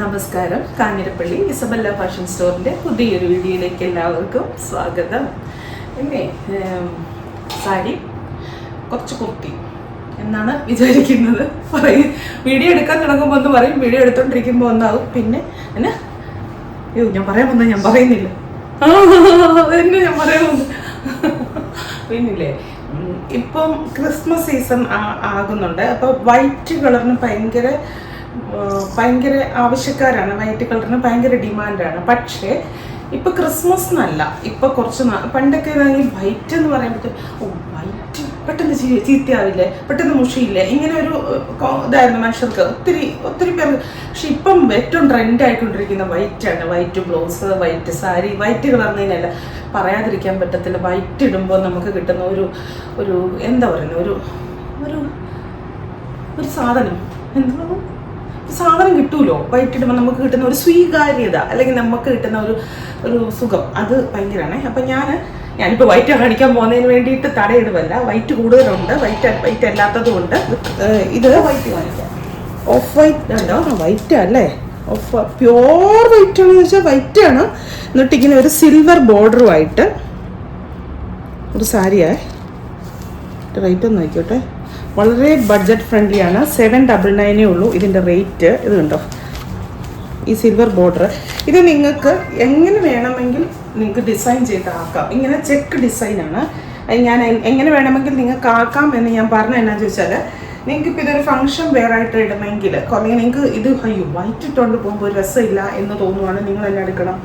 നമസ്കാരം. Kanjirappally Isabella fashion സ്റ്റോറിന്റെ പുതിയൊരു വീഡിയോയിലേക്ക് എല്ലാവർക്കും സ്വാഗതം. പിന്നെ സാരി കുറച്ച് കുർത്തി എന്നാണ് വിചാരിക്കുന്നത്. പറയും വീഡിയോ എടുക്കാൻ തുടങ്ങുമ്പോൾ ഒന്ന് പറയും വീഡിയോ എടുത്തോണ്ടിരിക്കുമ്പോൾ ഒന്നാവും. പിന്നെ എന്നാ അയ്യോ ഞാൻ പറയാൻ വന്ന ഞാൻ പറയുന്നില്ല. എന്നെ ഞാൻ പറയാൻ വന്നു പിന്നില്ലേ ഇപ്പം ക്രിസ്മസ് സീസൺ ആകുന്നുണ്ട്. അപ്പോൾ വൈറ്റ് കളറിന് ഭയങ്കര ഭയങ്കര ആവശ്യക്കാരാണ് വൈറ്റ് കളറിന് ഭയങ്കര ഡിമാൻഡാണ്. പക്ഷേ ഇപ്പൊ ക്രിസ്മസ് എന്നല്ല ഇപ്പൊ കുറച്ച് പണ്ടൊക്കെ ആണെങ്കിൽ വൈറ്റ് എന്ന് പറയുമ്പോൾ ഓ വൈറ്റ് പെട്ടെന്ന് ചീത്തയാവില്ലേ പെട്ടെന്ന് മുഷിയില്ലേ ഇങ്ങനെ ഒരു ഇതായിരുന്നു മനുഷ്യർക്ക് ഒത്തിരി ഒത്തിരി പേർ പക്ഷെ ഇപ്പം ഏറ്റവും trend ആയിക്കൊണ്ടിരിക്കുന്ന white blouse white sari white കളർന്നതിനല്ല പറയാതിരിക്കാൻ പറ്റത്തില്ല വൈറ്റ് ഇടുമ്പോൾ നമുക്ക് കിട്ടുന്ന ഒരു ഒരു എന്താ പറയുന്നത് ഒരു ഒരു ഒരു സാധനം എന്താ സാധനം കിട്ടൂലോ? വൈറ്റ് ഇടുമ്പോൾ നമുക്ക് കിട്ടുന്ന ഒരു സ്വീകാര്യത അല്ലെങ്കിൽ നമുക്ക് കിട്ടുന്ന ഒരു ഒരു സുഖം. അത് ഭയങ്കരമാണ് അപ്പം ഞാൻ ഞാനിപ്പോൾ വൈറ്റ് കാണിക്കാൻ പോകുന്നതിന് വേണ്ടിയിട്ട് തടയിടുമല്ല വൈറ്റ് കൂടുതലുണ്ട്. വൈറ്റ് വൈറ്റ് അല്ലാത്തതും ഉണ്ട്. ഇത് വൈറ്റ് കാണിക്കാം. ഓഫ് വൈറ്റ് ഉണ്ടോ വൈറ്റ് അല്ലേ? ഓഫ് പ്യോർ വൈറ്റ് ആണെന്ന് വെച്ചാൽ വൈറ്റ് ആണ്. എന്നിട്ട് ഇങ്ങനെ ഒരു സിൽവർ ബോർഡറുമായിട്ട് ഒരു സാരിയായി വൈറ്റ് ഒന്ന് നോക്കിയോട്ടെ വളരെ ബഡ്ജറ്റ് ഫ്രണ്ട്ലി ആണ്. സെവൻ ഡബിൾ നയനേ ഉള്ളൂ ഇതിന്റെ റേറ്റ് ഇതുണ്ടോ ഈ സിൽവർ ബോർഡർ ഇത് നിങ്ങൾക്ക് എങ്ങനെ വേണമെങ്കിൽ നിങ്ങൾക്ക് ഡിസൈൻ ചെയ്ത് ആക്കാം ഇങ്ങനെ ചെക്ക് ഡിസൈനാണ് ഞാൻ എങ്ങനെ വേണമെങ്കിൽ നിങ്ങൾക്ക് ആക്കാം എന്ന് ഞാൻ പറഞ്ഞ എന്നാന്ന് ചോദിച്ചാൽ നിങ്ങൾക്ക് ഇപ്പോൾ ഇതൊരു ഫംഗ്ഷൻ വേറായിട്ട് ഇടണമെങ്കിൽ കുറേ നിങ്ങൾക്ക് ഇത് അയ്യോ വൈറ്റ് ഇട്ടുകൊണ്ട് പോകുമ്പോൾ ഒരു രസമില്ല എന്ന് തോന്നുവാണ് നിങ്ങൾ തന്നെ എടുക്കണം.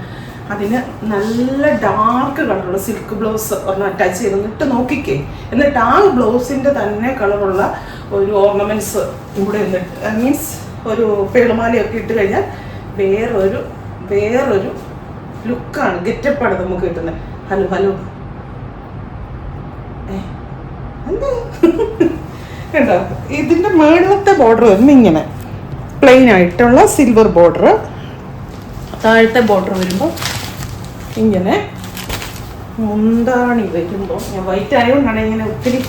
അതിന് നല്ല ഡാർക്ക് കളറുള്ള സിൽക്ക് ബ്ലൗസ് ഒന്ന് അറ്റാച്ച് ചെയ്ത് ഇട്ട് നോക്കിക്കേ. എന്നിട്ട് ആ ബ്ലൗസിന്റെ തന്നെ കളറുള്ള ഒരു ഓർണമെന്റ്സ് കൂടെ എന്നിട്ട് മീൻസ് ഒരു പേളുമാലയൊക്കെ ഇട്ട് കഴിഞ്ഞാൽ വേറൊരു വേറൊരു ലുക്കാണ് ഗെറ്റപ്പാണ് നമുക്ക് കിട്ടുന്നത്. Hello hello. എന്താ? കേട്ടോ ഇതിന്റെ മേളത്തെ ബോർഡർ വരുന്നത് ഇങ്ങനെ. പ്ലെയിൻ ആയിട്ടുള്ള സിൽവർ ബോർഡർ താഴത്തെ ബോർഡർ വരുമ്പോൾ ഇങ്ങനെ. മുന്താണി വരുമ്പോൾ ഞാൻ വൈറ്റ് ആയതുകൊണ്ടാണ് ഇങ്ങനെ ഒത്തിരി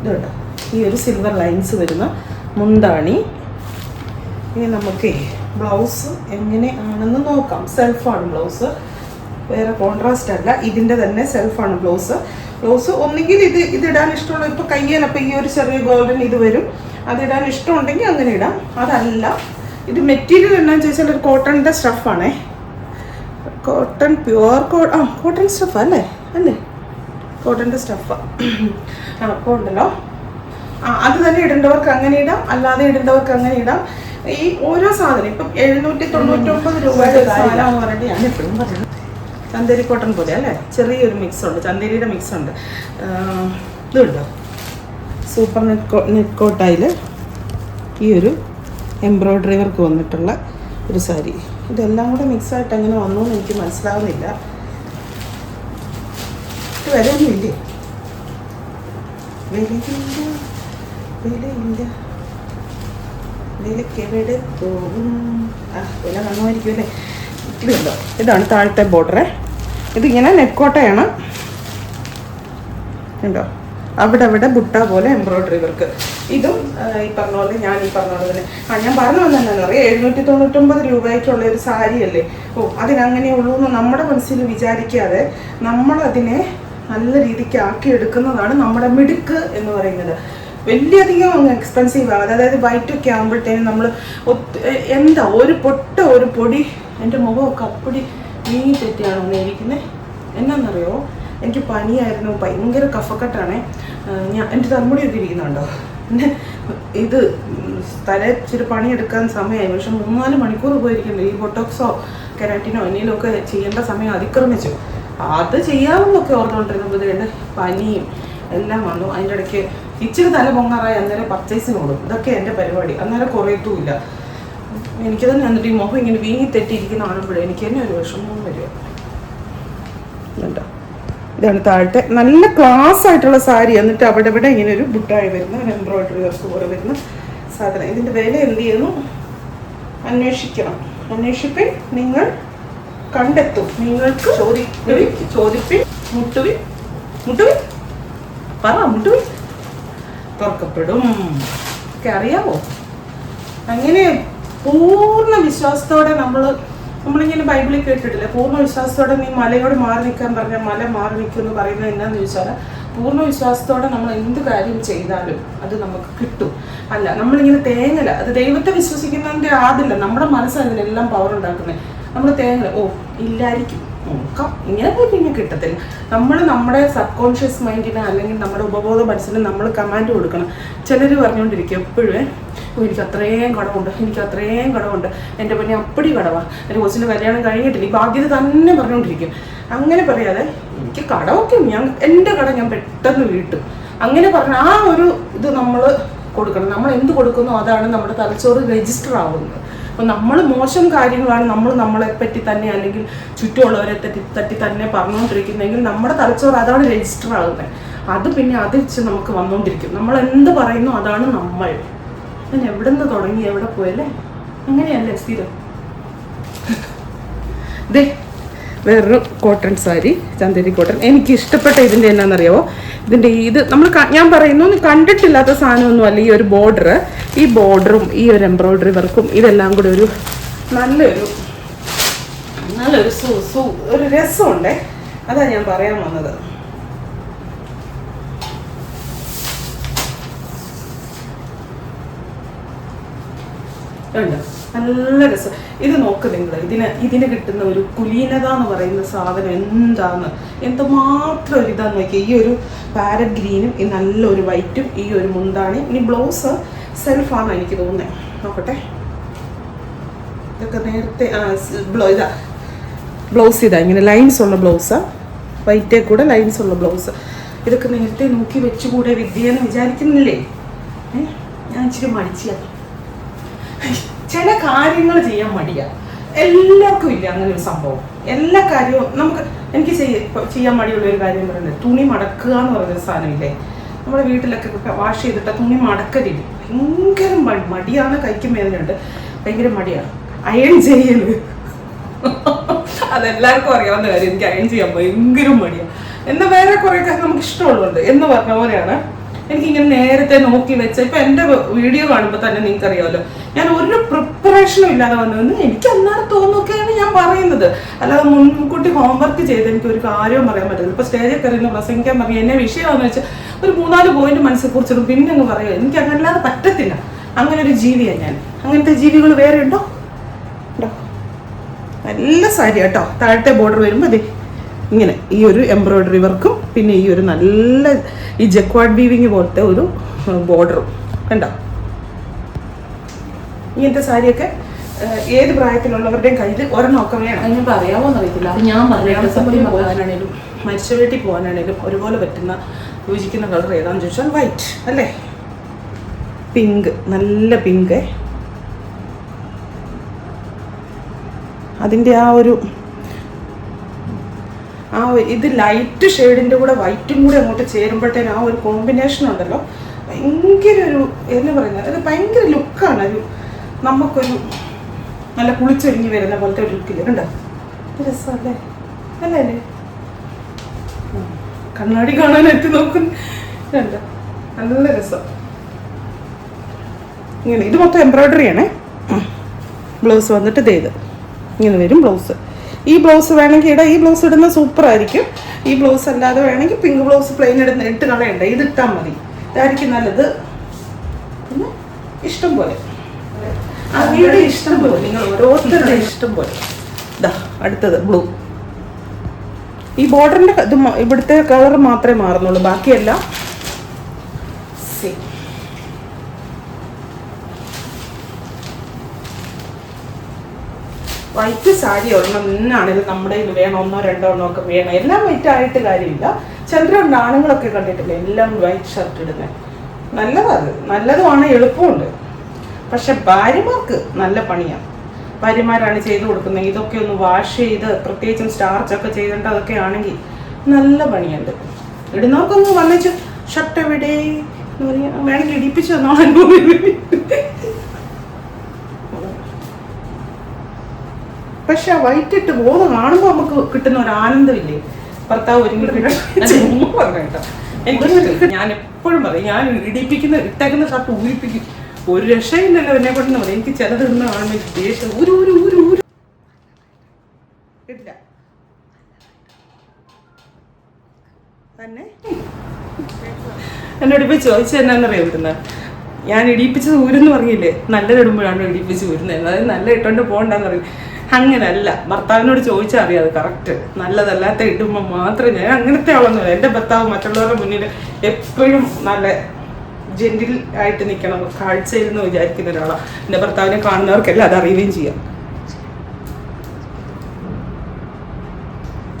ഇതുണ്ട്. ഈ ഒരു സിൽവർ ലൈൻസ് വരുന്ന മുന്താണി. ഇനി നമുക്ക് ബ്ലൗസ് എങ്ങനെ ആണെന്ന് നോക്കാം. സെൽഫാണ് ബ്ലൗസ് വേറെ കോൺട്രാസ്റ്റ് അല്ല. ഇതിന്റെ തന്നെ സെൽഫാണ് ബ്ലൗസ് ബ്ലൗസ് ഒന്നുകിൽ ഇത് ഇതിടാൻ ഇഷ്ടമുള്ള ഇപ്പോൾ കയ്യിലപ്പോൾ ഈ ഒരു ചെറിയ ഗോൾഡൻ ഇത് വരും. അതിടാൻ ഇഷ്ടമുണ്ടെങ്കിൽ അങ്ങനെ ഇടാം. അതല്ല ഇത് മെറ്റീരിയൽ എന്നാന്ന് ചോദിച്ചാൽ ഒരു കോട്ടണിന്റെ സ്റ്റഫാണേ കോട്ടൺ പ്യുവർ ആ കോട്ടൺ സ്റ്റഫ് അല്ലേ? അല്ലേ? കോട്ടന്റെ സ്റ്റഫ് അപ്പോൾ ഉണ്ടല്ലോ. ആ അത് തന്നെ ഇടേണ്ടവർക്ക് അങ്ങനെ ഇടാം അല്ലാതെ ഇടേണ്ടവർക്ക് അങ്ങനെ ഇടാം. ഈ ഓരോ സാധനം ഇപ്പം എഴുന്നൂറ്റി തൊണ്ണൂറ്റൊമ്പത് രൂപയുടെ സാധനം പറഞ്ഞിട്ട് ഞാൻ എപ്പോഴും പറയുന്നത് ചന്തേരി കോട്ടൺ പോലെ അല്ലേ? ചെറിയൊരു മിക്സ് ഉണ്ട് ചന്തേരിയുടെ മിക്സ് ഉണ്ട്. ഇതുണ്ടോ? സൂപ്പർ നെറ്റ് കോ നെറ്റ് കോട്ടായിൽ ഈ ഒരു എംബ്രോയ്ഡറി വർക്ക് വന്നിട്ടുള്ള ഒരു സാരി. ഇതെല്ലാം കൂടെ മിക്സായിട്ട് എങ്ങനെ വന്നു എന്ന് എനിക്ക് മനസ്സിലാവുന്നില്ല. ഇത് വിലയൊന്നുമില്ലേ വിലയില്ല വിലയില്ല. വിലക്കെവിടെ പോകും? ആ വില കാണുമായിരിക്കും അല്ലേ? ഇതുണ്ടോ? ഇതാണ് താഴത്തെ ബോർഡറെ ഇതിങ്ങനെ നെക്കോട്ടയാണ്. ഉണ്ടോ അവിടെ അവിടെ ബുട്ട പോലെ എംബ്രോയിഡറി വർക്ക് ഇതും ഈ പറഞ്ഞ പോലെ ഞാൻ ഈ പറഞ്ഞ പോലെ തന്നെ. ആ ഞാൻ പറഞ്ഞു വന്നെന്നു അറിയാം. എഴുന്നൂറ്റി തൊണ്ണൂറ്റൊമ്പത് രൂപയ്ക്കുള്ള ഒരു സാരിയല്ലേ ഓ അതിനങ്ങനെ ഉള്ളൂ എന്ന് നമ്മുടെ മനസ്സിൽ വിചാരിക്കാതെ നമ്മളതിനെ നല്ല രീതിക്ക് ആക്കി എടുക്കുന്നതാണ് നമ്മുടെ മിടുക്ക് എന്ന് പറയുന്നത്. വലിയധികം അങ്ങ് എക്സ്പെൻസീവ് ആകാതെ അതായത് വൈറ്റ് ഒക്കെ ആകുമ്പോഴത്തേനും നമ്മൾ എന്താ ഒരു പൊട്ട ഒരു പൊടി എന്റെ മുഖമൊക്കെ അപ്പടി നീ തെറ്റിയാണോ ഇരിക്കുന്നത് എന്നാന്നറിയോ? എനിക്ക് പനിയായിരുന്നു ഭയങ്കര കഫക്കെട്ടാണ്. ഞാൻ എന്റെ തലമുടിയൊക്കെ ഇരിക്കുന്നുണ്ടോ? പിന്നെ ഇത് തല ഇച്ചിരി പണിയെടുക്കാൻ സമയമായി. പക്ഷെ മൂന്നാൽ മണിക്കൂർ പോയിരിക്കുന്നു. ഈ ബൊട്ടോക്സോ കെരാറ്റിനോ എന്തെങ്കിലും ഒക്കെ ചെയ്യേണ്ട സമയം അതിക്രമിച്ചു. അത് ചെയ്യാമെന്നൊക്കെ ഓർത്തുകൊണ്ടിരുന്നപ്പോൾ എന്റെ പനിയും എല്ലാം വന്നു. അതിന്റെ ഇടയ്ക്ക് ഇച്ചിരി തല പൊങ്ങാറായി. അന്നേരം പർച്ചേസിന് കൊടുക്കും ഇതൊക്കെ എന്റെ പരിപാടി. അന്നേരം കുറയത്തുമില്ല എനിക്ക് തന്നെ എന്നിട്ട് ഈ മുഖം ഇങ്ങനെ വീങ്ങി തെറ്റിയിരിക്കുന്ന കാണുമ്പോഴേ എനിക്ക് തന്നെ ഒരു വിഷമവും വരിക ഇതുണ്ടോ ഇതാണ് താഴത്തെ. നല്ല ക്ലാസ് ആയിട്ടുള്ള സാരി. എന്നിട്ട് അവിടെ ഇവിടെ ഇങ്ങനെ ഒരു ബുട്ടായി വരുന്ന ഒരു എംബ്രോയിഡറി വർക്ക് പോലെ വരുന്ന സാധനം. ഇതിന്റെ വില എന്ത് ചെയ്യുന്നു? അന്വേഷിക്കണം. അന്വേഷിപ്പി നിങ്ങൾ കണ്ടെത്തും. നിങ്ങൾക്ക് ചോദിക്കുവിൻ ചോദിപ്പിൻ. മുട്ടുവിൻ. മുട്ടുവിൻ. പറ മുട്ടുവിൻ. തുറക്കപ്പെടും. ഒക്കെ അറിയാവോ? അങ്ങനെ പൂർണ വിശ്വാസത്തോടെ നമ്മൾ നമ്മളിങ്ങനെ ബൈബിളിൽ കേട്ടിട്ടില്ലേ? പൂർണ വിശ്വാസത്തോടെ നീ മലയോട് മാറി നിൽക്കാൻ പറഞ്ഞാൽ മല മാറി നിൽക്കും എന്ന് പറയുന്നത് എന്താണെന്ന് ചോദിച്ചാൽ പൂർണ വിശ്വാസത്തോടെ നമ്മൾ എന്ത് കാര്യം ചെയ്താലും അത് നമുക്ക് കിട്ടും. അല്ല നമ്മളിങ്ങനെ തേങ്ങല അത് ദൈവത്തെ വിശ്വസിക്കുന്നതിന്റെ ആദില്ല നമ്മുടെ മനസ്സ് അതിനെല്ലാം പവർ ഉണ്ടാക്കുന്നത് നമ്മൾ തേങ്ങല ഓ ഇല്ലായിരിക്കും. നോക്കാം. ഇങ്ങനെ പോയി പിന്നെ കിട്ടത്തില്ല. നമ്മൾ നമ്മുടെ സബ് കോൺഷ്യസ് മൈൻഡിന് അല്ലെങ്കിൽ നമ്മുടെ ഉപബോധ മനസ്സിന് നമ്മൾ കമാൻഡ് കൊടുക്കണം. ചിലർ പറഞ്ഞുകൊണ്ടിരിക്കും എപ്പോഴും എനിക്ക് അത്രയും കടമുണ്ട് എനിക്ക് അത്രയും കടമുണ്ട് എന്റെ പിന്നെ അപ്പടി കടവാ. എന്റെ കൊച്ചിന്റെ കല്യാണം കഴിഞ്ഞിട്ടില്ല. ഈ ബാധ്യത തന്നെ പറഞ്ഞുകൊണ്ടിരിക്കും. അങ്ങനെ പറയാതെ എനിക്ക് കടമൊക്കെ. ഞാൻ എന്റെ കട ഞാൻ പെട്ടെന്ന് വീട്ടും. അങ്ങനെ പറഞ്ഞ ആ ഒരു ഇത് നമ്മൾ കൊടുക്കണം. നമ്മൾ എന്ത് കൊടുക്കുന്നു അതാണ് നമ്മുടെ തലച്ചോറ് രജിസ്റ്റർ ആവുന്നത്. അപ്പം നമ്മൾ മോശം കാര്യങ്ങളാണ് നമ്മൾ നമ്മളെ പറ്റി തന്നെ അല്ലെങ്കിൽ ചുറ്റുമുള്ളവരെ തെറ്റി തട്ടി തന്നെ പറഞ്ഞുകൊണ്ടിരിക്കുന്നതെങ്കിൽ നമ്മുടെ തലച്ചോറ് അതാണ് രജിസ്റ്റർ ആകുന്നത് അത് പിന്നെ അത് വെച്ച് നമുക്ക് വന്നുകൊണ്ടിരിക്കും. നമ്മൾ എന്ത് പറയുന്നു അതാണ് നമ്മൾ. ഞാൻ എവിടെ നിന്ന് തുടങ്ങി? എവിടെ പോയല്ലേ? അങ്ങനെയല്ലേ സ്ഥിരം? ദേ വേറൊരു കോട്ടൺ സാരി ചന്ദേരി കോട്ടൺ. എനിക്ക് ഇഷ്ടപ്പെട്ട ഇതിന്റെ എന്നാണെന്നറിയാവോ ഇതിന്റെ ഇത് നമ്മൾ ഞാൻ പറയുന്നു കണ്ടിട്ടില്ലാത്ത സാധനമൊന്നും അല്ല ഈ ഒരു ബോർഡർ ഈ ബോർഡറും ഈ ഒരു എംബ്രോയ്ഡറി വർക്കും ഇതെല്ലാം കൂടെ ഒരു നല്ലൊരു നല്ലൊരു സു സു ഒരു രസമുണ്ടേ. അതാണ് ഞാൻ പറയാൻ വന്നത്. നല്ല രസം. ഇത് നോക്ക് നിങ്ങൾ ഇതിന് ഇതിന് കിട്ടുന്ന ഒരു കുലീനത എന്ന് പറയുന്ന സാധനം എന്താണ് എന്തുമാത്രം ഒരു ഇതാന്ന് നോക്കിയാൽ ഈ ഒരു പാരറ്റ് ഗ്രീനും ഈ നല്ലൊരു വൈറ്റും ഈ ഒരു മുന്താണി ഇനി ബ്ലൗസ് സെൽഫാണ് എനിക്ക് തോന്നുന്നത് നോക്കട്ടെ. ഇതൊക്കെ നേരത്തെ ബ്ലൗ ബ്ലൗസ് ഇതാ. ഇങ്ങനെ ലൈൻസ് ഉള്ള ബ്ലൗസ്. വൈറ്റേ കൂടെ ലൈൻസ് ഉള്ള ബ്ലൗസ്. ഇതൊക്കെ നേരത്തെ നോക്കി വെച്ചുകൂടെ വിദ്യ എന്ന് വിചാരിക്കുന്നില്ലേ ഞാൻ ഇച്ചിരി മടിച്ചാണ് ചില കാര്യങ്ങൾ ചെയ്യാൻ മടിയ. എല്ലാവർക്കും ഇല്ല അങ്ങനെ ഒരു സംഭവം. എല്ലാ കാര്യവും നമുക്ക് എനിക്ക് ചെയ്യാൻ മടിയുള്ള ഒരു കാര്യം പറയുന്നത് തുണി മടക്കുക എന്ന് പറയുന്ന സാധനമില്ലേ? നമ്മുടെ വീട്ടിലൊക്കെ വാഷ് ചെയ്തിട്ട് തുണി മടക്കലില്ല ഭയങ്കര മടി മടിയാണ് കൈക്കും വേദനയുണ്ട് ഭയങ്കര മടിയാണ് അയൺ ചെയ്യൽ അതെല്ലാവർക്കും അറിയാവുന്ന കാര്യം. എനിക്ക് അയൺ ചെയ്യാൻ ഭയങ്കര മടിയാണ് എന്നാൽ വേറെ കുറെ കാര്യം നമുക്ക് ഇഷ്ടമുള്ളുണ്ട് എന്ന് പറഞ്ഞ പോലെയാണ് എനിക്കിങ്ങനെ നേരത്തെ നോക്കി വെച്ച ഇപ്പൊ എന്റെ വീഡിയോ കാണുമ്പോൾ തന്നെ നിങ്ങൾക്ക് അറിയാമല്ലോ ഞാൻ ഒരു പ്രിപ്പറേഷനും ഇല്ലാതെ വന്നതെന്ന് എനിക്ക് അന്നാണ് തോന്നുകയാണ് ഞാൻ പറയുന്നത്. അല്ലാതെ മുൻകൂട്ടി ഹോംവർക്ക് ചെയ്ത് എനിക്ക് ഒരു കാര്യവും പറയാൻ പറ്റില്ല ഇപ്പൊ സ്റ്റേജിൽ കയറി പ്രസംഗിക്കാൻ പറയും എന്നെ വിഷയമാണെന്ന് വെച്ചാൽ ഒരു മൂന്നാൽ പോയിന്റ് മനസ്സിൽ കുറിച്ചിടും. പിന്നെ അങ്ങ് പറയുക. എനിക്ക് അങ്ങനല്ലാതെ പറ്റത്തില്ല. അങ്ങനെ ഒരു ജീവിയാണ് ഞാൻ. അങ്ങനത്തെ ജീവികൾ വേറെ ഉണ്ടോ? ഉണ്ടോ? നല്ല സാരി കേട്ടോ താഴത്തെ ബോർഡർ വരുമ്പോൾ അതെ ഇങ്ങനെ ഈ ഒരു എംബ്രോയ്ഡറി വർക്കും പിന്നെ ഈ ഒരു നല്ല ഈ ജക്വാഡ് വീവിങ് പോലത്തെ ഒരു ബോർഡറും കണ്ടോ? ഇങ്ങനത്തെ സാരിയൊക്കെ ഏത് പ്രായത്തിലുള്ളവരുടെയും കയ്യിൽ ഒരെണ്ണമൊക്കെ വേണം. ഞാൻ പറയാമോ എന്നറിയത്തില്ല ഞാൻ പോകാനാണേലും മരിച്ച വീട്ടിൽ പോകാനാണേലും ഒരുപോലെ പറ്റുന്ന യോജിക്കുന്ന കളർ ഏതാണെന്ന് ചോദിച്ചാൽ വൈറ്റ് അല്ലേ? പിങ്ക് നല്ല പിങ്ക് അതിന്റെ ആ ഒരു ആ ഇത് ലൈറ്റ് ഷെയ്ഡിന്റെ കൂടെ വൈറ്റും കൂടെ അങ്ങോട്ട് ചേരുമ്പോഴത്തേനും ആ ഒരു കോമ്പിനേഷൻ ഉണ്ടല്ലോ. ഭയങ്കര ഒരു എന്ന് പറയുന്നത് അത് ഭയങ്കര ലുക്കാണ് ഒരു നമുക്കൊരു നല്ല കുളിച്ചൊരുങ്ങി വരുന്ന പോലത്തെ ഒരു ലുക്കില്ല കണ്ടോ? രസമല്ലേ? അല്ലേ കണ്ണാടി കാണാൻ എത്തി നോക്കുന്നു. കണ്ടോ? നല്ല രസം. ഇങ്ങനെ ഇത് മൊത്തം എംബ്രോയ്ഡറി ആണേ. ബ്ലൗസ് വന്നിട്ട് ഇത്. ഇങ്ങനെ വരും ബ്ലൗസ് ഈ ബ്ലൗസ് വേണമെങ്കിൽ ഇടാം. ഈ ബ്ലൗസ് ഇടുന്ന സൂപ്പർ ആയിരിക്കും. ഈ ബ്ലൗസ് അല്ലാതെ വേണമെങ്കിൽ പിങ്ക് ബ്ലൗസ് പ്ലെയിൻ ഇടുന്ന ഇട്ട് കളയണ്ട ഇത് ഇട്ടാൽ മതി. ഇതായിരിക്കും നല്ലത്. പിന്നെ ഇഷ്ടം പോലെ. അങ്ങയുടെ ഇഷ്ടം പോലെ. നിങ്ങൾ ഓരോരുത്തരുടെ ഇഷ്ടം പോലെ. ഇതാ അടുത്തത് ബ്ലൂ ഈ ബോർഡറിന്റെ ഇത് ഇവിടുത്തെ കളർ മാത്രമേ മാറുന്നുള്ളൂ. ബാക്കിയെല്ലാം വൈറ്റ് സാരി ഒരെണ്ണം ഇന്നാണെങ്കിലും നമ്മുടെ കയ്യിൽ വേണം ഒന്നോ രണ്ടോ എണ്ണോ ഒക്കെ വേണം? എല്ലാം വൈറ്റ് ആയിട്ട് കാര്യമില്ല. ചിലരുണ്ട് ആണുങ്ങളൊക്കെ കണ്ടിട്ടില്ല എല്ലാം വൈറ്റ് ഷർട്ട് ഇടുന്നത് നല്ലതാണ് നല്ലതുമാണ് എളുപ്പമുണ്ട്. പക്ഷെ ഭാര്യമാർക്ക് നല്ല പണിയാണ് ഭാര്യമാരാണ് ചെയ്തു കൊടുക്കുന്നത് ഇതൊക്കെ ഒന്ന് വാഷ് ചെയ്ത് പ്രത്യേകിച്ചും സ്റ്റാർച്ച് ഒക്കെ ചെയ്തിട്ട് അതൊക്കെ ആണെങ്കിൽ നല്ല പണിയുണ്ട്. ഇടുന്നവർക്കൊന്ന് വന്നിച്ച് ഷർട്ട് എവിടെ വേണമെങ്കിൽ ഇടിപ്പിച്ചു തന്നോളാൻ പക്ഷെ ആ വൈറ്റ് ഇട്ട് പോകുന്ന കാണുമ്പോൾ നമുക്ക് കിട്ടുന്ന ഒരു ആനന്ദമില്ലേ? ഭർത്താവ് ഒരുങ്ങി ഞാൻ എപ്പോഴും പറയും ഞാൻ ഇടിപ്പിക്കുന്ന ഇട്ടേക്കുന്ന ഷർട്ട് ഊരിപ്പിക്കും. ഒരു രക്ഷയില്ലല്ലോ എന്നെ കൊണ്ടെന്ന് പറയും. എനിക്ക് ചിലത് ഇന്ന് കാണുമ്പോൾ ദേഷ്യം. ഒരു ഒരു ഒരു ഒരു ഇല്ല. തന്നെ? എന്നോട് ഇപ്പൊ ചോദിച്ചത് എന്നാണെന്നറിയാം ഇവിടുന്ന്? ഞാൻ ഇടിപ്പിച്ചത് ഊരെന്ന് പറഞ്ഞില്ലേ? നല്ലതിടുമ്പോഴാണ് ഇടിപ്പിച്ച് ഊരുന്നത് അതായത് നല്ല ഇട്ടോണ്ട് പോകണ്ടെന്ന് പറയും. അങ്ങനല്ല. ഭർത്താവിനോട് ചോദിച്ചാൽ അറിയാം അത് കറക്റ്റ് നല്ലതല്ലാത്ത ഇടുമ്പോൾ മാത്രം ഞാൻ അങ്ങനത്തെ ആളൊന്നുമില്ല. എന്റെ ഭർത്താവ് മറ്റുള്ളവരുടെ മുന്നിൽ എപ്പോഴും നല്ല ജെന്റിൽ ആയിട്ട് നിൽക്കണം കാഴ്ചയിൽ എന്ന് വിചാരിക്കുന്ന ഒരാളാണ് എന്റെ ഭർത്താവിനെ കാണുന്നവർക്കെല്ലാം അത് അറിയുകയും ചെയ്യാം.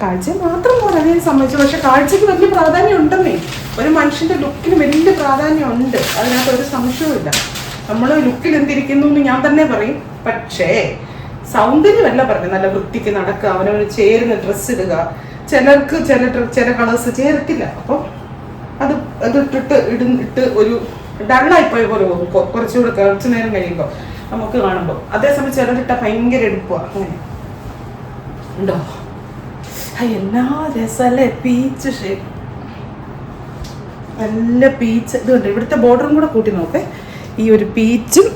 കാഴ്ച മാത്രം പോരാ. ഞാൻ സമ്മതിച്ചു പക്ഷെ കാഴ്ചക്ക് വലിയ പ്രാധാന്യം ഉണ്ടെന്നേ. ഒരു മനുഷ്യന്റെ ലുക്കിന് വലിയ പ്രാധാന്യം ഉണ്ട്. അതിനകത്ത് ഒരു സംശയവും ഇല്ല നമ്മൾ ലുക്കിൽ എന്തിരിക്കുന്നു എന്ന് ഞാൻ തന്നെ പറയും. പക്ഷേ സൗന്ദര്യമല്ല പറഞ്ഞു നല്ല വൃത്തിക്ക് നടക്കുക അവനവന് ചേരുന്ന ഡ്രസ്സ് ഇടുക. ചിലർക്ക് ചില ചില കളേഴ്സ് ചേരത്തില്ല. അപ്പോൾ അത് അത് ഇട്ടിട്ട് ഇടുന്നിട്ട് ഒരു ഡള്ളായിപ്പോയ പോലെ പോകും. കുറച്ചുകൂടെ കുറച്ച് നേരം കഴിയുമ്പോൾ നമുക്ക് കാണുമ്പോൾ അതേസമയം ചിലരിട്ട ഭയങ്കര എടുപ്പുക അങ്ങനെ. ഉണ്ടോ? എല്ലാ രസമല്ലേ പീച്ച് ഷേപ്പ് നല്ല പീച്ച് ഇതുണ്ട്. ഇവിടുത്തെ ബോർഡറും കൂടെ കൂട്ടി നോക്കേ. ഈ ഒരു പീച്ചും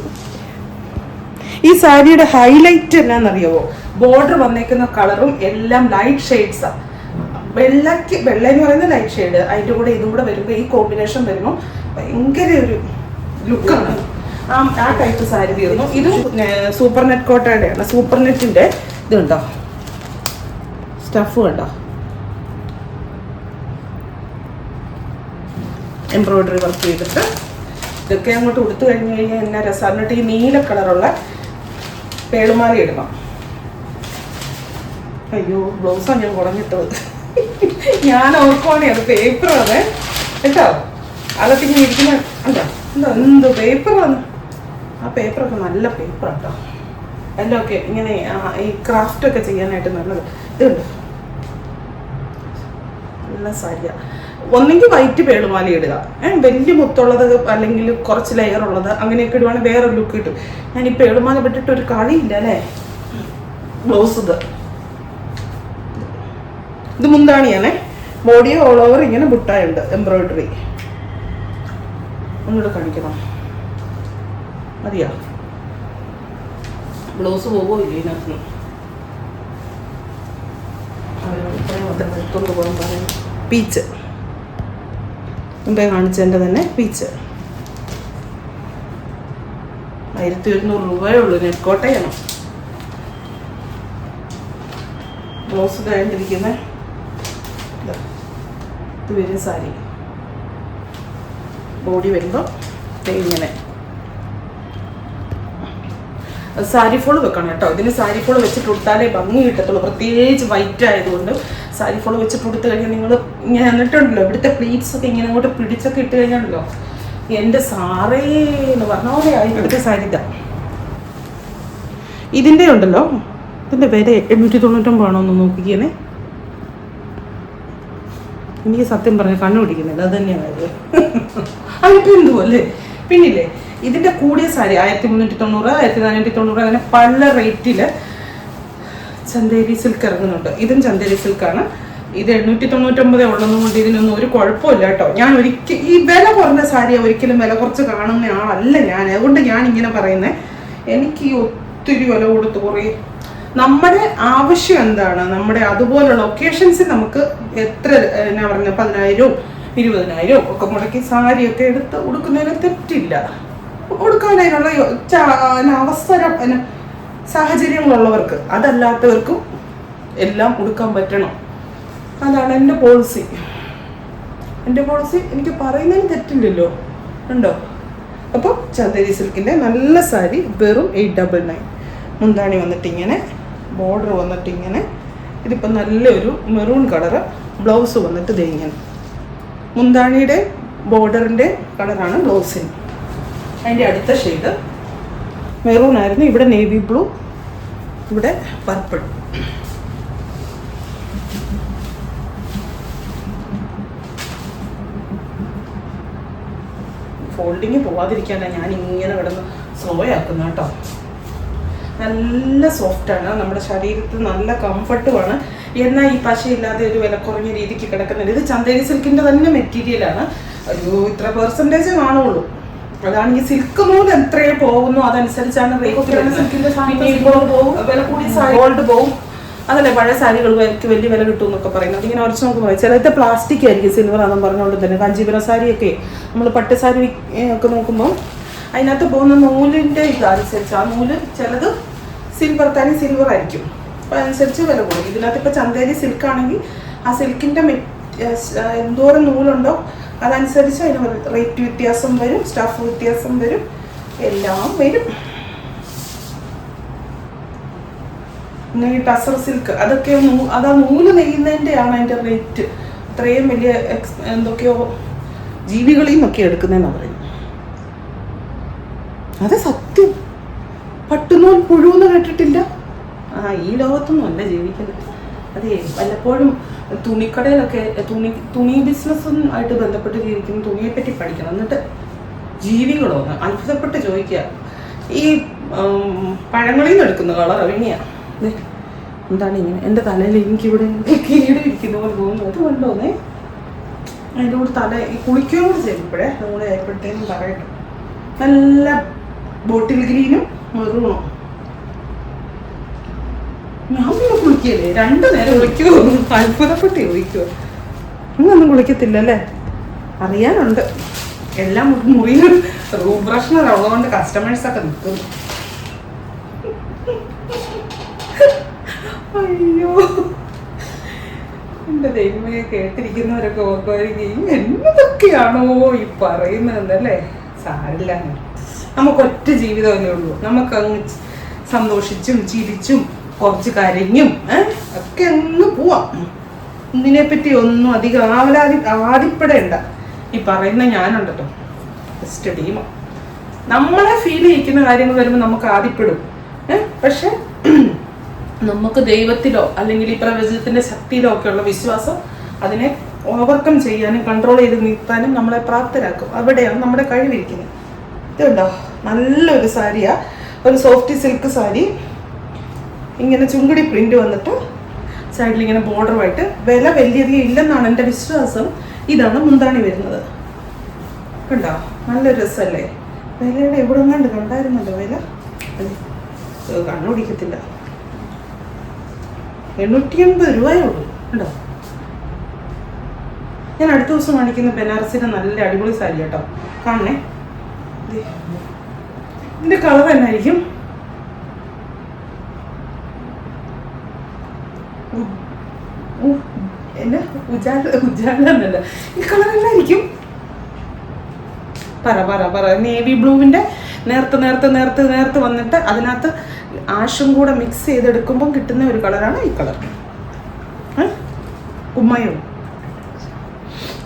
ഈ സാരിയുടെ ഹൈലൈറ്റ് എന്നാന്നറിയാവോ? ബോർഡർ വന്നേക്കുന്ന കളറും എല്ലാം ലൈറ്റ് ഷെയ്ഡ്സാ വെള്ളക്ക് വെള്ള എന്ന് പറയുന്ന ലൈറ്റ് ഷെയ്ഡ് അതിന്റെ കൂടെ ഇതും കൂടെ വരുമ്പോൾ ഈ കോമ്പിനേഷൻ വരുമ്പോൾ ഭയങ്കര ഒരു ലുക്കാണ് ആ ആ ടൈപ്പ് സാരി തീർന്നു ഇതും സൂപ്പർ നെറ്റ് കോട്ടയുടെയാണ്. സൂപ്പർ നെറ്റിന്റെ ഇതുണ്ടോ? സ്റ്റഫ് കണ്ടോ എംബ്രോയിഡറി വർക്ക് ചെയ്തിട്ട്. ഇതൊക്കെ അങ്ങോട്ട് കൊടുത്തു കഴിഞ്ഞു കഴിഞ്ഞാൽ എന്നാ രസം. എന്നിട്ട് ഈ നീല കളറുള്ള പേളുമാല ഇടണം. അയ്യോ ബ്ലൗസാണ് ഞാൻ കുറഞ്ഞിട്ടത് ഞാൻ ഓർക്കുവാണേ അത് പേപ്പറാണ് കേട്ടോ? അതൊക്കെ ഇങ്ങനെ ഇരിക്കുന്ന എന്താ എന്താ എന്ത് പേപ്പറാണ് ആ പേപ്പറൊക്കെ നല്ല കേട്ടോ എല്ലാം ഒക്കെ ഇങ്ങനെ ഈ ക്രാഫ്റ്റ് ഒക്കെ ചെയ്യാനായിട്ട് നല്ലത്. ഇതുണ്ട്. നല്ല സാരിയാണ് ഒന്നെങ്കിൽ വൈറ്റ് പേളുമാല ഇടുക. വലിയ മുത്തുള്ളത് അല്ലെങ്കിൽ കുറച്ച് ലെയർ ഉള്ളത് അങ്ങനെയൊക്കെ ഇടുവാണെങ്കിൽ വേറെ ലുക്ക് കിട്ടും. ഞാൻ ഈ പേളുമാല വിട്ടിട്ട് ഒരു കളിയില്ല അല്ലേ? ബ്ലൗസ് ഇത്. ഇത് മുന്താണിയാണേ. ബോഡി ഓൾ ഓവർ ഇങ്ങനെ ബുട്ടായുണ്ട് എംബ്രോയിഡറി ഒന്നുകൂടെ കാണിക്കണം. മതിയാ? ബ്ലൗസ് പോകുമോ ഇല്ല ഇതിനകത്ത്? പറയും പീച്ച്. മുമ്പേ കാണിച്ചതിന്റെ തന്നെ പീച്ച്. ആയിരത്തി ഒരുന്നൂറ് രൂപയേ ഉള്ളൂ. നെറ്റ്കോട്ടയാണ് ബ്ലൗസ് കഴിഞ്ഞിരിക്കുന്ന ഇത് വരും സാരി. ബോഡി വരുമ്പോൾ ഇങ്ങനെ. സാരി ഫോൾ വെക്കണം കേട്ടോ. ഇതിന് സാരി ഫോൾ വെച്ചിട്ട് കൊടുത്താലേ ഭംഗി കിട്ടത്തുള്ളൂ. പ്രത്യേകിച്ച് വൈറ്റ് ആയതുകൊണ്ട് സാരി ഫോൾ വെച്ചിട്ട് കൊടുത്തു കഴിഞ്ഞാൽ നിങ്ങൾ ഇങ്ങനെ എന്നിട്ടുണ്ടല്ലോ ഇവിടുത്തെ പ്ലീറ്റ്സ് ഒക്കെ ഇങ്ങനെ അങ്ങോട്ട് പിടിച്ചൊക്കെ ഇട്ട് കഴിഞ്ഞാണല്ലോ. എന്റെ സാറേ എന്ന് പറഞ്ഞ പോലെ ആയി ഇവിടുത്തെ സാരി ഇതാ. ഇതിന്റെ ഉണ്ടല്ലോ? ഇതിന്റെ വില എണ്ണൂറ്റി തൊണ്ണൂറ്റൊമ്പതാണോ ഒന്ന് നോക്കിക്കണേ എനിക്ക് സത്യം പറഞ്ഞ കണ്ണു പിടിക്കുന്നില്ല. അത് തന്നെയാണ് അതിപ്പോൾ എന്തുവല്ലേ പിന്നില്ലേ? ഇതിന്റെ കൂടിയ സാരി ആയിരത്തി മുന്നൂറ്റി തൊണ്ണൂറ് ആയിരത്തി നാനൂറ്റി തൊണ്ണൂറ് അങ്ങനെ പല റേറ്റിൽ ചന്തേരി സിൽക്ക് ഇറങ്ങുന്നുണ്ട്. ഇതും ചന്തേരി സിൽക്കാണ് ഇത് എണ്ണൂറ്റി തൊണ്ണൂറ്റൊമ്പതേ ഉള്ളതും കൊണ്ട് ഇതിനൊന്നും ഒരു കുഴപ്പമില്ല കേട്ടോ. ഞാൻ ഒരിക്കൽ ഈ വില കുറഞ്ഞ സാരി ഒരിക്കലും വില കുറച്ച് കാണുന്ന ആളല്ല ഞാൻ. അതുകൊണ്ട് ഞാൻ ഇങ്ങനെ പറയുന്നത് എനിക്ക് ഒത്തിരി വില കൊടുത്ത് കുറേ നമ്മുടെ ആവശ്യം എന്താണ്? നമ്മുടെ അതുപോലുള്ള ലൊക്കേഷൻസ് നമുക്ക് എത്ര എന്നാ പറഞ്ഞ പതിനായിരവും ഇരുപതിനായിരവും ഒക്കെ മുടക്കി സാരിയൊക്കെ എടുത്ത് ഉടുക്കുന്നതിന് തെറ്റില്ല. എന്നാ അവസരം എന്നാ സാഹചര്യങ്ങളുള്ളവർക്ക് അതല്ലാത്തവർക്കും എല്ലാം കൊടുക്കാൻ പറ്റണം. അതാണ് എന്റെ പോളിസി എന്റെ പോളിസി എനിക്ക് പറയുന്നതിന് തെറ്റില്ലല്ലോ. ഉണ്ടോ? അപ്പോൾ ചന്ദേരി സിൽക്കിന്റെ നല്ല സാരി വെറും എയ്റ്റ് ഡബിൾ നയൻ മുന്താണി വന്നിട്ട് ഇങ്ങനെ ബോർഡർ വന്നിട്ട് ഇങ്ങനെ ഇതിപ്പോൾ നല്ലൊരു മെറൂൺ കളറ് ബ്ലൗസ് വന്നിട്ട് ദേ ഇങ്ങനെ. മുന്താണിയുടെ ബോർഡറിന്റെ കളറാണ് ബ്ലൗസിന് അതിന്റെ അടുത്ത ഷെയ്ഡ് മെറൂൺ ആയിരുന്നു. ഇവിടെ നേവി ബ്ലൂ ഇവിടെ പർപ്പിൾ ഫോൾഡിങ് പോവാതിരിക്കാനാണ് ഞാൻ ഇങ്ങനെ കിടന്ന് സ്ലോ ആക്കുന്ന കേട്ടോ. നല്ല സോഫ്റ്റാണ് നമ്മുടെ ശരീരത്തിൽ നല്ല കംഫർട്ടുമാണ് എന്നാൽ ഈ പശയില്ലാതെ ഒരു വില കുറഞ്ഞ രീതിക്ക് കിടക്കുന്നുണ്ട്. ഇത് ചന്തേരി സിൽക്കിന്റെ തന്നെ മെറ്റീരിയലാണ് ഒരു ഇത്ര പെർസെന്റേജ് കാണുള്ളൂ. അതാണെങ്കിൽ സിൽക്ക് നൂൽ എത്രയോ പോകുന്നു അതനുസരിച്ചാണ്. വില. ഗോൾഡ് പോകും. അതല്ലേ പഴയ സാരികൾക്ക് വലിയ വില കിട്ടും എന്നൊക്കെ പറയുന്നത്. ഇങ്ങനെ നമുക്ക് പോയി ചിലത്തെ പ്ലാസ്റ്റിക് ആയിരിക്കും സിൽവർ ആണെന്ന് പറഞ്ഞുകൊണ്ട് തന്നെ. കാഞ്ചീപുരം സാരിയൊക്കെ നമ്മൾ പട്ട് സാരി ഒക്കെ നോക്കുമ്പോൾ അതിനകത്ത് പോകുന്ന നൂലിന്റെ ഇതനുസരിച്ച് ആ നൂൽ ചിലത് സിൽവർ തനി സിൽവർ ആയിരിക്കും. അപ്പോൾ അതനുസരിച്ച് വില കൂടും. ഇതിനകത്ത് ഇപ്പോൾ ചന്തേരി സിൽക്കാണെങ്കിൽ ആ സിൽക്കിന്റെ എന്തോരം നൂലുണ്ടോ അതനുസരിച്ച് അതിന് റേറ്റ് വ്യത്യാസം വരും സ്റ്റാഫ് വ്യത്യാസം വരും എല്ലാം വരും. പിന്നെ ഈ ടസർ സിൽക്ക് അതൊക്കെ അതാ നൂൽ നെയ്യുന്നതിന്റെയാണ് അതിന്റെ റേറ്റ് അത്രയും വലിയ എക്സ് എന്തൊക്കെയോ ജീവികളിൽ നിന്നൊക്കെ എടുക്കുന്നതെന്നാണ് പറയുന്നത്. അത് സത്യം. പട്ടുനൂൽ പുഴുവെന്ന് കേട്ടിട്ടില്ല? ആ ഈ ലോകത്തൊന്നും അല്ല ജീവിക്കുന്നത്. അതെ വല്ലപ്പോഴും തുണിക്കടയിലൊക്കെ തുണി തുണി ബിസിനസ്സും ആയിട്ട് ബന്ധപ്പെട്ട് ജീവിക്കുന്ന തുണിയെ പറ്റി പഠിക്കണം. എന്നിട്ട് ജീവികളോ അത്ഭുതപ്പെട്ട് ചോദിക്കുക. ഈ പഴങ്ങളിൽ നിന്ന് എടുക്കുന്ന കളർ അവിങ്ങിയാ എന്താണ് ഇങ്ങനെ? എന്റെ തലയിൽ എനിക്കിവിടെ കീട് ഇരിക്കുന്ന പോലെ തോന്നുന്നു. അത് കൊണ്ടോന്നേ അതിന്റെ കൂടെ തല ഈ കുളിക്കുകയും കൂടെ ചെയ്യുമ്പോഴേ അതുകൂടെ ആയപ്പോഴത്തേനും പറയട്ടെ. നല്ല ബോട്ടിൽ ഗ്രീനും മെറൂണും കുളിക്കല്ലേ? രണ്ടു നേരം കുളിക്കുമോ അത്ഭുതപ്പെട്ട് ചോദിക്കുമോ ഇന്നൊന്നും കുളിക്കത്തില്ല അല്ലേ അറിയാനുണ്ട്. എല്ലാം മുറിയിൽ റൂം ഫ്രഷ്നർ ഉള്ളതുകൊണ്ട് കസ്റ്റമേഴ്സ് ഒക്കെ നിൽക്കുന്നു അയ്യോ. എന്റെ ദൈവമേ കേട്ടിരിക്കുന്നവരൊക്കെ ഓർക്കുമായിരിക്കും എന്നതൊക്കെയാണോ ഈ പറയുന്നതെന്നല്ലേ? സാരില്ല നമുക്ക് ഒറ്റ ജീവിതമല്ലേ ഉള്ളൂ. നമുക്കങ്ങ് സന്തോഷിച്ചും ചിരിച്ചും കുറച്ച് കരഞ്ഞും ഒക്കെ ഒന്ന് പോവാം. ഇതിനെപ്പറ്റി ഒന്നും അധികം ആവലാതി ആദിപ്പെടേണ്ട ഈ പറയുന്ന ഞാനുണ്ടല്ലോ ജസ്റ്റ് നമ്മളെ ഫീൽ ചെയ്യിക്കുന്ന കാര്യങ്ങൾ വരുമ്പോൾ നമുക്ക് ആദിപ്പെടും ഏഹ് പക്ഷെ നമുക്ക് ദൈവത്തിലോ അല്ലെങ്കിൽ ഈ പ്രവചനത്തിന്റെ ശക്തിയിലോ ഒക്കെയുള്ള വിശ്വാസം അതിനെ ഓവർകം ചെയ്യാനും കൺട്രോൾ ചെയ്ത് നിർത്താനും നമ്മളെ പ്രാപ്തരാക്കും. അവിടെയാണ് നമ്മുടെ കഴിവിരിക്കുന്നത്. ഇതുണ്ടോ? നല്ലൊരു സാരിയാ. ഒരു സോഫ്റ്റ് സിൽക്ക് സാരി. ഇങ്ങനെ ചുങ്കടി പ്രിന്റ് വന്നിട്ട് സൈഡിൽ ഇങ്ങനെ ബോർഡറുമായിട്ട് വില വലിയധികം ഇല്ലെന്നാണ് എന്റെ വിശ്വാസം. ഇതാണ് മുന്താണി വരുന്നത്. കണ്ടോ? നല്ല രസമല്ലേ? വിലയുടെ എവിടെ കണ്ട് കണ്ടായിരുന്നല്ലോ വില? കണ്ണുപിടിക്കത്തില്ല എണ്ണൂറ്റി എൺപത് രൂപയേ ഉള്ളൂ. കണ്ടോ? ഞാൻ അടുത്ത ദിവസം കാണിക്കുന്ന ബനാറസിന്റെ നല്ല അടിപൊളി സാരി കേട്ടോ കാണണേ. ഇതിന്റെ കളർ എന്നായിരിക്കും? ഉജാല ഉജാല എന്നല്ല ഈ കളർ എന്നായിരിക്കും പറ പറ പറ. നേവി ബ്ലൂവിന്റെ നേർത്ത് നേർത്ത് നേർത്ത് നേർത്ത് വന്നിട്ട് അതിനകത്ത് ആഷും കൂടെ മിക്സ് ചെയ്തെടുക്കുമ്പോൾ കിട്ടുന്ന ഒരു കളറാണ് ഈ കളർ ഉമ്മയോ?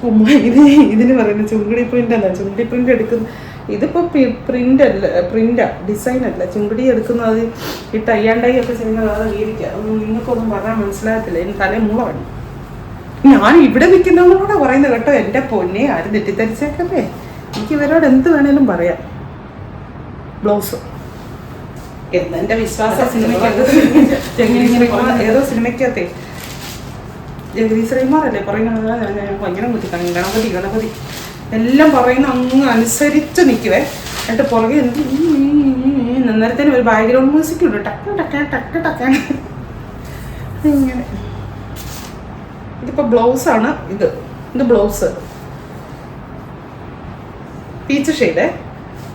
ഉമ്മ ഇത് ഇതിന് പറയുന്നത് ചുങ്കിടി പ്രിന്റ് അല്ല. ചുങ്കിടി പ്രിന്റ് എടുക്കുന്ന ഇതിപ്പോ പ്രിന്റ് അല്ല പ്രിന്റാ ഡിസൈൻ അല്ല. ചുങ്കിടി എടുക്കുന്നത് ഈ ടയ്യാണ്ടൈ ഒക്കെ ചെയ്യുന്നത് അത് അതൊന്നും നിങ്ങൾക്കൊന്നും പറഞ്ഞാൽ മനസ്സിലാകത്തില്ല. എനിക്ക് തലേ മൂളമാണ് ഞാൻ ഇവിടെ നിൽക്കുന്നവരോടാ പറയുന്നത് കേട്ടോ. എന്റെ പൊന്നെ ആരും തെറ്റിദ്ധരിച്ചേക്കല്ലേ എനിക്ക് ഇവരോട് എന്ത് വേണേലും പറയാം. ബ്ലൗസ്. എന്നെ വിശ്വാസ സിനിമയ്ക്കകത്ത്. ഏതോ സിനിമയ്ക്കകത്തെ. ജഗതി ശ്രീകുമാറല്ലേ പറയുന്നത്? ഭയങ്കര ബുദ്ധി ഗണപതി ഗണപതി. എല്ലാം പറയുന്ന അങ്ങ് അനുസരിച്ച് നിൽക്കുവേ എന്നിട്ട് പുറകെ എന്ത് അന്നേരത്തേനും ഒരു ബാക്ക്ഗ്രൗണ്ട് മ്യൂസിക് ഉണ്ട് ടക്ക് ടക്കാൻ ടക്ക്. ടക്കാൻ ഇങ്ങനെ ഇതിപ്പോ ബ്ലൗസ് ആണ് ഇത് ഇത് ബ്ലൗസ്. പീച്ച് ഷെയ്ഡേ.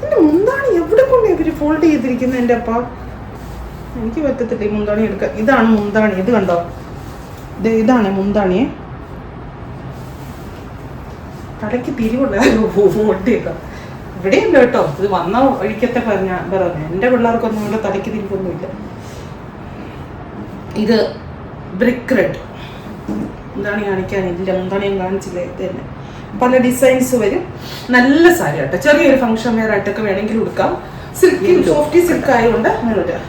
എന്റെ മുന്താണി എവിടെ കൊണ്ട് ഇവർ ഫോൾഡ് ചെയ്തിരിക്കുന്നത് എന്റെ അപ്പ? എനിക്ക് പറ്റത്തില്ല ഈ മുന്താണി എടുക്കാൻ. ഇതാണ് മുന്താണി. ഇത് കണ്ടോ? ഇത് ഇതാണ് മുന്താണിയെ തലയ്ക്ക് തിരിവുള്ള ഓട്ടിയേക്കാം ഇവിടെയുണ്ട് കേട്ടോ. ഇത് വന്ന ഒഴിക്കത്തെ പറഞ്ഞ പറഞ്ഞു. എന്റെ പിള്ളേർക്കൊന്നും ഇവിടെ തലയ്ക്ക് തിരിവൊന്നുമില്ല ഇത് ബ്രിക്ക് റെഡ്. എന്താണ് കാണിക്കാനില്ല എന്താണ് ഞാൻ കാണിച്ചില്ല? ഇത് തന്നെ. പല ഡിസൈൻസ് വരും. നല്ല സാരി കേട്ടോ ചെറിയൊരു ഫംഗ്ഷൻ വെയർ ആയിട്ടൊക്കെ വേണമെങ്കിൽ ഉടുക്കാം. സിൽക്കി സോഫ്റ്റി സിൽക്ക് ആയതുകൊണ്ട് അങ്ങനെ വരിക.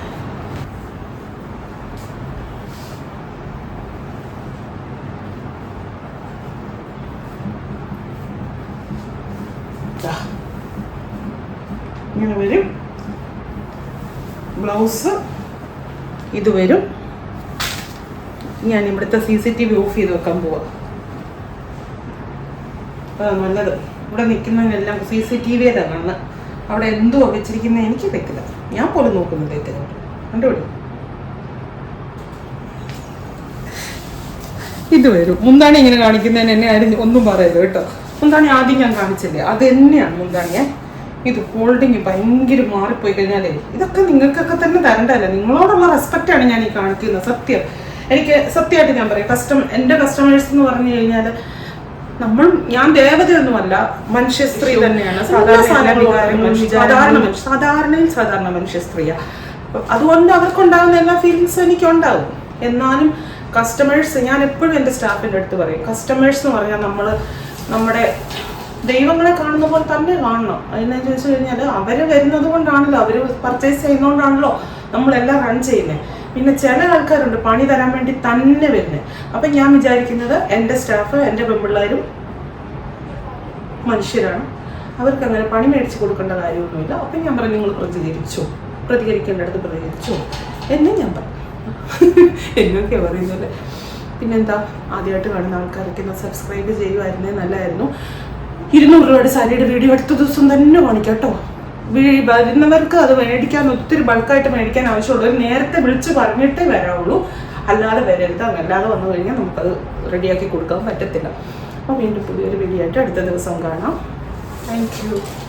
ഇങ്ങനെ വരും. ബ്ലൗസ്. ഇത് വരും. ഞാൻ ഇവിടുത്തെ C C T V off ചെയ്ത് വെക്കാൻ പോവാ. നല്ലത്. ഇവിടെ നിൽക്കുന്നതിനെല്ലാം സി സി ടി വി കാണുന്നത് അവിടെ എന്തോ വെച്ചിരിക്കുന്നത് എനിക്ക് വെക്കില്ല. ഞാൻ പോലും നോക്കുന്നുണ്ട് ഇത്തരം കണ്ടുപിടി ഇത് വരും. മുന്താണി ഇങ്ങനെ കാണിക്കുന്നതിന് എന്നെ ആരും ഒന്നും പറയരുത് കേട്ടോ. മുന്താണി ആദ്യം ഞാൻ കാണിച്ചില്ലേ? അത് തന്നെയാണ് മുന്താണിയെ. ഇത് ഹോൾഡിങ് ഭയങ്കര മാറിപ്പോയി കഴിഞ്ഞാലേ ഇതൊക്കെ നിങ്ങൾക്കൊക്കെ തന്നെ തരണ്ടല്ലേ നിങ്ങളോടുള്ള റെസ്പെക്റ്റ് ആണ് ഞാൻ ഈ കാണിക്കുന്നത് സത്യം. എനിക്ക് സത്യമായിട്ട് ഞാൻ പറയാം. കസ്റ്റം എന്റെ കസ്റ്റമേഴ്സ് എന്ന് പറഞ്ഞു കഴിഞ്ഞാൽ നമ്മൾ ഞാൻ ദേവതയൊന്നുമല്ല മനുഷ്യ സ്ത്രീ തന്നെയാണ്. സാധാരണ സാധാരണ മനുഷ്യ സാധാരണയിൽ സാധാരണ മനുഷ്യ സ്ത്രീയാ. അതുകൊണ്ട് അവർക്കുണ്ടാകുന്ന എല്ലാ ഫീലിങ്സും എനിക്കുണ്ടാവും എന്നാലും കസ്റ്റമേഴ്സ് ഞാൻ എപ്പോഴും എന്റെ സ്റ്റാഫിന്റെ അടുത്ത് പറയും. കസ്റ്റമേഴ്സ് എന്ന് പറഞ്ഞാൽ നമ്മൾ നമ്മുടെ ദൈവങ്ങളെ കാണുന്ന പോലെ തന്നെ കാണണം. അതിനെ ചോദിച്ചു കഴിഞ്ഞാൽ അവർ വരുന്നത് കൊണ്ടാണല്ലോ അവർ പർച്ചേസ് ചെയ്യുന്നതുകൊണ്ടാണല്ലോ നമ്മളെല്ലാം റൺ ചെയ്യുന്നത് പിന്നെ ചില ആൾക്കാരുണ്ട് പണി തരാൻ വേണ്ടി തന്നെ വരുന്നത് അപ്പം ഞാൻ വിചാരിക്കുന്നത് എന്റെ സ്റ്റാഫ് എന്റെ പെൺപിള്ളേരും മനുഷ്യരാണ്. അവർക്ക് അങ്ങനെ പണി മേടിച്ച് കൊടുക്കേണ്ട കാര്യമൊന്നുമില്ല. അപ്പം ഞാൻ പറഞ്ഞു നിങ്ങൾ പ്രതികരിച്ചു? പ്രതികരിക്കേണ്ടടുത്ത് പ്രതികരിച്ചു? എന്നെ ഞാൻ പറഞ്ഞു. എന്നൊക്കെ പറയുന്നത്. പിന്നെന്താ? ആദ്യമായിട്ട് കാണുന്ന ആൾക്കാരൊക്കെ ഒന്ന് സബ്സ്ക്രൈബ് ചെയ്യുമായിരുന്നേ നല്ലതായിരുന്നു. ഇരുന്നൂറ് രൂപയുടെ സാരിയുടെ വീഡിയോ അടുത്ത ദിവസം തന്നെ കാണിക്കാം കേട്ടോ. വരുന്നവർക്ക് അത് മേടിക്കാൻ ഒത്തിരി ബൾക്കായിട്ട് മേടിക്കാൻ ആവശ്യമുള്ളൂ. നേരത്തെ വിളിച്ച് പറഞ്ഞിട്ടേ വരാവുള്ളൂ. അല്ലാതെ വരരുത് അല്ലാതെ വന്നു കഴിഞ്ഞാൽ നമുക്കത് റെഡിയാക്കി കൊടുക്കാൻ പറ്റത്തില്ല. അപ്പോൾ വീണ്ടും പുതിയൊരു വീഡിയോ ആയിട്ട് അടുത്ത ദിവസം കാണാം. താങ്ക്